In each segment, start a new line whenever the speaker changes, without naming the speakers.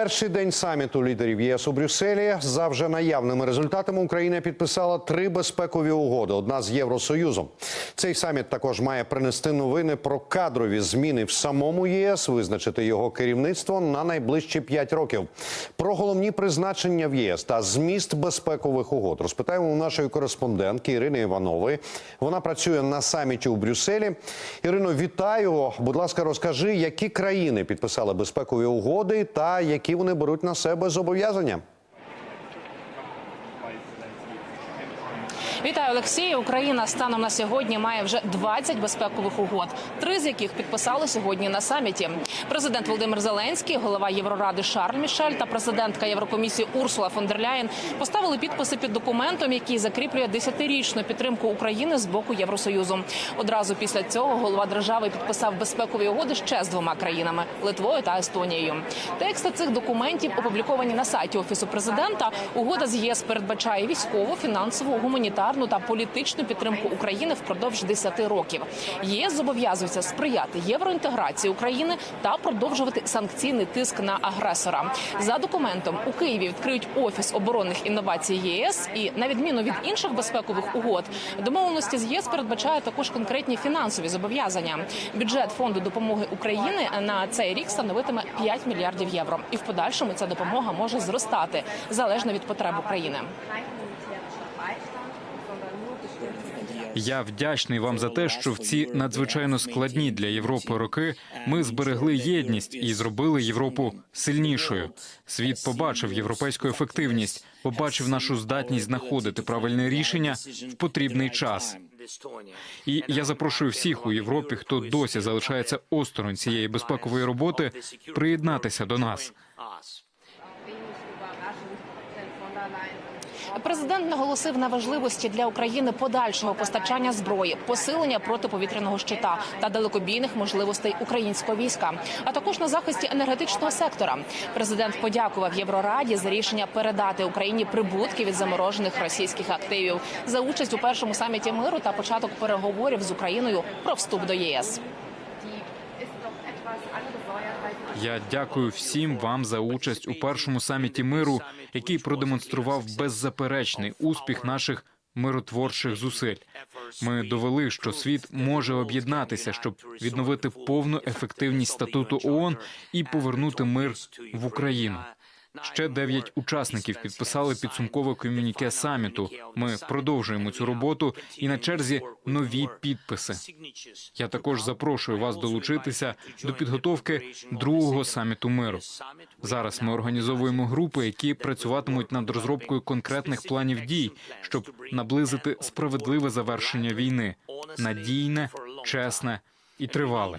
перший день саміту лідерів ЄС у Брюсселі за вже наявними результатами Україна підписала три безпекові угоди. Одна з Євросоюзом. Цей саміт також має принести новини про кадрові зміни в самому ЄС, визначити його керівництво на найближчі п'ять років. Про головні призначення в ЄС та зміст безпекових угод розпитаємо у нашої кореспондентки Ірини Іванової. Вона працює на саміті у Брюсселі. Ірино, вітаю. Будь ласка, розкажи, які країни підписали безпекові угоди та які вони беруть на себе зобов'язання.
Вітаю, Олексію. Україна станом на сьогодні має вже 20 безпекових угод, три з яких підписали сьогодні на саміті. Президент Володимир Зеленський, голова Євроради Шарль Мішель та президентка Єврокомісії Урсула фон дер Ляєн поставили підписи під документом, який закріплює десятирічну підтримку України з боку Євросоюзу. Одразу після цього голова держави підписав безпекові угоди ще з двома країнами Литвою та Естонією. Тексти цих документів опубліковані на сайті офісу президента. Угода з ЄС передбачає військову, фінансову, гуманітарну та політичну підтримку України впродовж 10 років. ЄС зобов'язується сприяти євроінтеграції України та продовжувати санкційний тиск на агресора. За документом у Києві відкриють офіс оборонних інновацій ЄС, і на відміну від інших безпекових угод, домовленості з ЄС передбачає також конкретні фінансові зобов'язання. Бюджет фонду допомоги України на цей рік становитиме 5 мільярдів євро, і в подальшому ця допомога може зростати залежно від потреб України.
Я вдячний вам за те, що в ці надзвичайно складні для Європи роки ми зберегли єдність і зробили Європу сильнішою. Світ побачив європейську ефективність, побачив нашу здатність знаходити правильне рішення в потрібний час. І я запрошую всіх у Європі, хто досі залишається осторонь цієї безпекової роботи, приєднатися до нас.
Президент наголосив на важливості для України подальшого постачання зброї, посилення протиповітряного щита та далекобійних можливостей українського війська, а також на захисті енергетичного сектора. Президент подякував Єврораді за рішення передати Україні прибутки від заморожених російських активів за участь у першому саміті миру та початок переговорів з Україною про вступ до ЄС.
Я дякую всім вам за участь у першому саміті миру, який продемонстрував беззаперечний успіх наших миротворчих зусиль. Ми довели, що світ може об'єднатися, щоб відновити повну ефективність статуту ООН і повернути мир в Україну. Ще дев'ять учасників підписали підсумкове комюніке саміту. Ми продовжуємо цю роботу і на черзі нові підписи. Я також запрошую вас долучитися до підготовки другого саміту миру. Зараз ми організовуємо групи, які працюватимуть над розробкою конкретних планів дій, щоб наблизити справедливе завершення війни, надійне, чесне і тривале.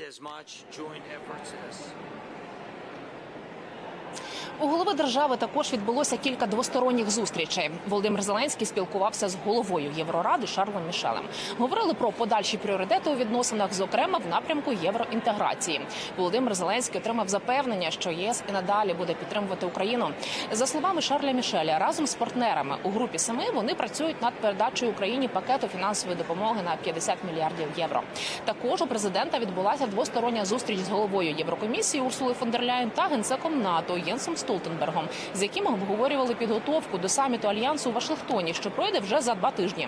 У голови держави також відбулося кілька двосторонніх зустрічей. Володимир Зеленський спілкувався з головою Євроради Шарлем Мішелем. Говорили про подальші пріоритети у відносинах, зокрема в напрямку євроінтеграції. Володимир Зеленський отримав запевнення, що єС і надалі буде підтримувати Україну. За словами Шарля Мішеля, разом з партнерами у групі семи вони працюють над передачею Україні пакету фінансової допомоги на 50 мільярдів євро. Також у президента відбулася двостороння зустріч з головою Єврокомісії Урсулою фон дер Ляєн та генсеком НАТО Єнсом Столтенбергом, з яким обговорювали підготовку до саміту альянсу у Вашингтоні, що пройде вже за два тижні.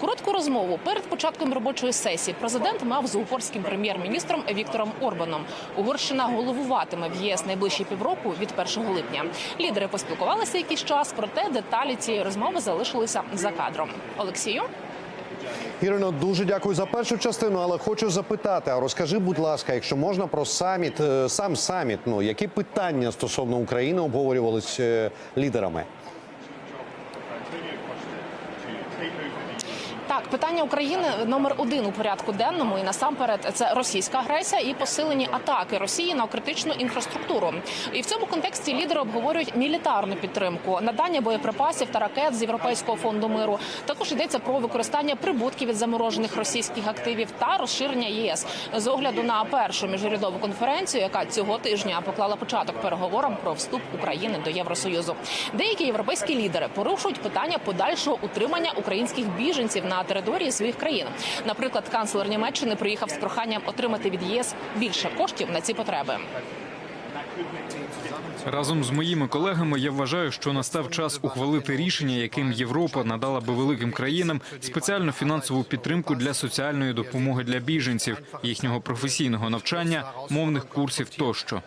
Коротку розмову перед початком робочої сесії президент мав з угорським прем'єр-міністром Віктором Орбаном. Угорщина головуватиме в ЄС найближчі півроку від 1 липня. Лідери поспілкувалися якийсь час, проте деталі цієї розмови залишилися за кадром. Олексію.
Ірино, дуже дякую за першу частину, але хочу запитати: а розкажи, будь ласка, якщо можна про саміт, е, сам саміт, ну які питання стосовно України обговорювалися е, лідерами?
Так, питання України номер один у порядку денному, і насамперед це російська агресія і посилені атаки Росії на критичну інфраструктуру. І в цьому контексті лідери обговорюють мілітарну підтримку, надання боєприпасів та ракет з Європейського фонду миру. Також йдеться про використання прибутків від заморожених російських активів та розширення ЄС з огляду на першу міжурядову конференцію, яка цього тижня поклала початок переговорам про вступ України до Євросоюзу. Деякі європейські лідери порушують питання подальшого утримання українських біженців на території своїх країн. Наприклад, канцлер Німеччини приїхав з проханням отримати від ЄС більше коштів на ці потреби.
Разом з моїми колегами я вважаю, що настав час ухвалити рішення, яким Європа надала би великим країнам спеціальну фінансову підтримку для соціальної допомоги для біженців, їхнього професійного навчання, мовних курсів тощо.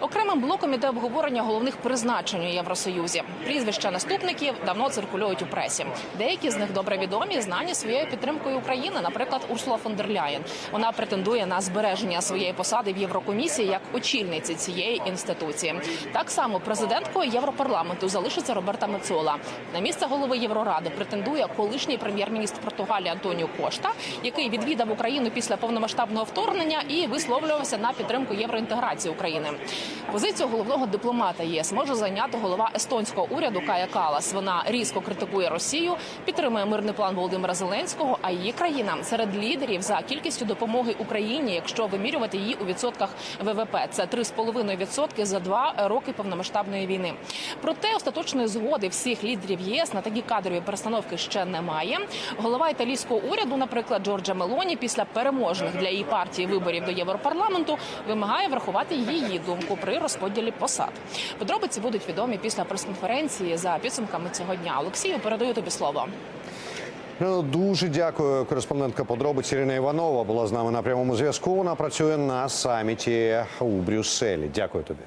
Окремим блоком іде обговорення головних призначень у Євросоюзі. Прізвища наступників давно циркулюють у пресі. Деякі з них добре відомі, знані своєю підтримкою України. Наприклад, Урсула фон дер Ляєн. Вона претендує на збереження своєї посади в Єврокомісії як очільниці цієї інституції. Так само президенткою Європарламенту залишиться Роберта Мецола. На місце голови Євроради претендує колишній прем'єр-міністр Португалії Антоніо Кошта, який відвідав Україну після повномасштабного вторгнення і висловлювався на підтримку євроінтеграції України. Позицію головного дипломата ЄС може зайняти голова естонського уряду Кая Калас. Вона різко критикує Росію, підтримує мирний план Володимира Зеленського. А її країна серед лідерів за кількістю допомоги Україні, якщо вимірювати її у відсотках ВВП. Це 3,5% за два роки повномасштабної війни. Проте остаточної згоди всіх лідерів єС на такі кадрові перестановки ще немає. Голова італійського уряду, наприклад, Джорджа Мелоні, після переможних для її партії виборів до Європарламенту, вимагає врахувати її думку при розподілі посад. Подробиці будуть відомі після прес-конференції за підсумками цього дня. Олексію, передаю тобі слово.
Ну, Дуже дякую. Кореспондентка подробиць Ірина Іванова була з нами на прямому зв'язку. Вона працює на саміті у Брюсселі. Дякую тобі.